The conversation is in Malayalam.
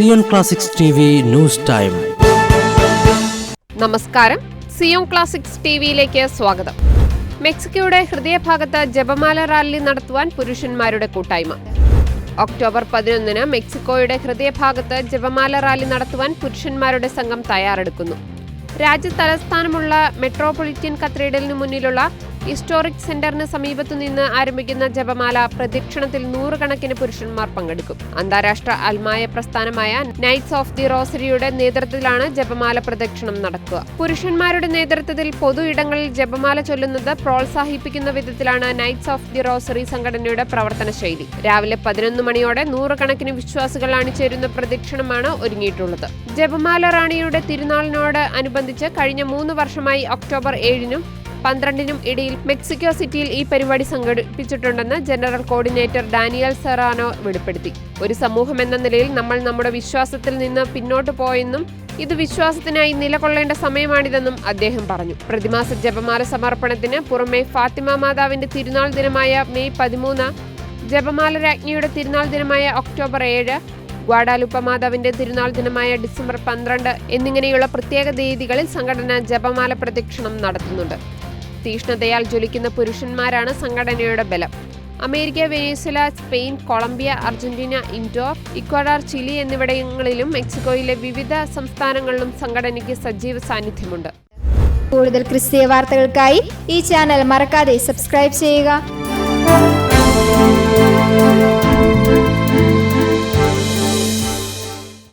സിയോൺ ക്ലാസിക്സ് ന്യൂസ് ടൈം നമസ്കാരം. സിയോൺ ക്ലാസിക്സ് ടി വിയിലേക്ക് സ്വാഗതം. മെക്സിക്കോയുടെ ഹൃദയഭാഗത്ത് ജപമാല റാലി നടത്തുവാൻ പുരുഷന്മാരുടെ കൂട്ടായ്മ. ഒക്ടോബർ പതിനൊന്നിന് മെക്സിക്കോയുടെ ഹൃദയഭാഗത്ത് ജപമാല റാലി നടത്തുവാൻ പുരുഷന്മാരുടെ സംഘം തയ്യാറെടുക്കുന്നു. രാജ്യ തലസ്ഥാനമുള്ള മെട്രോപൊളിറ്റൻ കത്തീഡ്രലിന് മുന്നിലുള്ള ഹിസ്റ്റോറിക് സെന്ററിന് സമീപത്തു നിന്ന് ആരംഭിക്കുന്ന ജപമാല പ്രദക്ഷിണത്തിൽ നൂറുകണക്കിന് പുരുഷന്മാർ പങ്കെടുക്കും. അന്താരാഷ്ട്ര അൽമായ പ്രസ്ഥാനമായ നൈറ്റ്സ് ഓഫ് ദി റോസറിയുടെ നേതൃത്വത്തിലാണ് ജപമാല പ്രദക്ഷിണം നടക്കുക. പുരുഷന്മാരുടെ നേതൃത്വത്തിൽ പൊതു ഇടങ്ങളിൽ ജപമാല ചൊല്ലുന്നത് പ്രോത്സാഹിപ്പിക്കുന്ന വിധത്തിലാണ് നൈറ്റ്സ് ഓഫ് ദി റോസറി സംഘടനയുടെ പ്രവർത്തന ശൈലി. രാവിലെ പതിനൊന്ന് മണിയോടെ നൂറുകണക്കിന് വിശ്വാസികൾ അണിചേരുന്ന പ്രദക്ഷിണമാണ് ഒരുങ്ങിയിട്ടുള്ളത്. ജപമാല റാണിയുടെ തിരുനാളിനോട് അനുബന്ധിച്ച് കഴിഞ്ഞ മൂന്ന് വർഷമായി ഒക്ടോബർ ഏഴിനും പന്ത്രണ്ടിനും ഇടയിൽ മെക്സിക്കോ സിറ്റിയിൽ ഈ പരിപാടി സംഘടിപ്പിച്ചിട്ടുണ്ടെന്ന് ജനറൽ കോർഡിനേറ്റർ ഡാനിയൽ സെറാനോ വെളിപ്പെടുത്തി. ഒരു സമൂഹം എന്ന നിലയിൽ നമ്മൾ നമ്മുടെ വിശ്വാസത്തിൽ നിന്ന് പിന്നോട്ട് പോയെന്നും ഇത് വിശ്വാസത്തിനായി നിലകൊള്ളേണ്ട സമയമാണിതെന്നും അദ്ദേഹം പറഞ്ഞു. പ്രതിമാസ ജപമാല സമർപ്പണത്തിന് പുറമെ ഫാത്തിമ മാതാവിന്റെ തിരുനാൾ ദിനമായ മെയ് പതിമൂന്ന് ജപമാല രാജ്ഞിയുടെ തിരുനാൾ ദിനമായ ഒക്ടോബർ ഏഴ് ഗ്വാഡാലുപ്പ മാതാവിന്റെ തിരുനാൾ ദിനമായ ഡിസംബർ പന്ത്രണ്ട് എന്നിങ്ങനെയുള്ള പ്രത്യേക തീയതികളിൽ സംഘടന ജപമാല പ്രദക്ഷിണം നടത്തുന്നുണ്ട്. തീഷ്ണതയാൽ ജ്വലിക്കുന്ന പുരുഷന്മാരാണ് സംഘടനയുടെ ബലം. America Venezuela Spain Colombia Argentina indoor Ecuador Chile എന്നിവിടങ്ങളിലും മെക്സിക്കോയിലെ വിവിധ സംസ്ഥാനങ്ങളിലും സംഘടനയ്ക്ക് സജീവ സാന്നിധ്യമുണ്ട്. കൂടുതൽ ക്രിസ്തീയ വാർത്തകൾക്കായി ഈ ചാനൽ മറക്കാതെ സബ്സ്ക്രൈബ് ചെയ്യുക.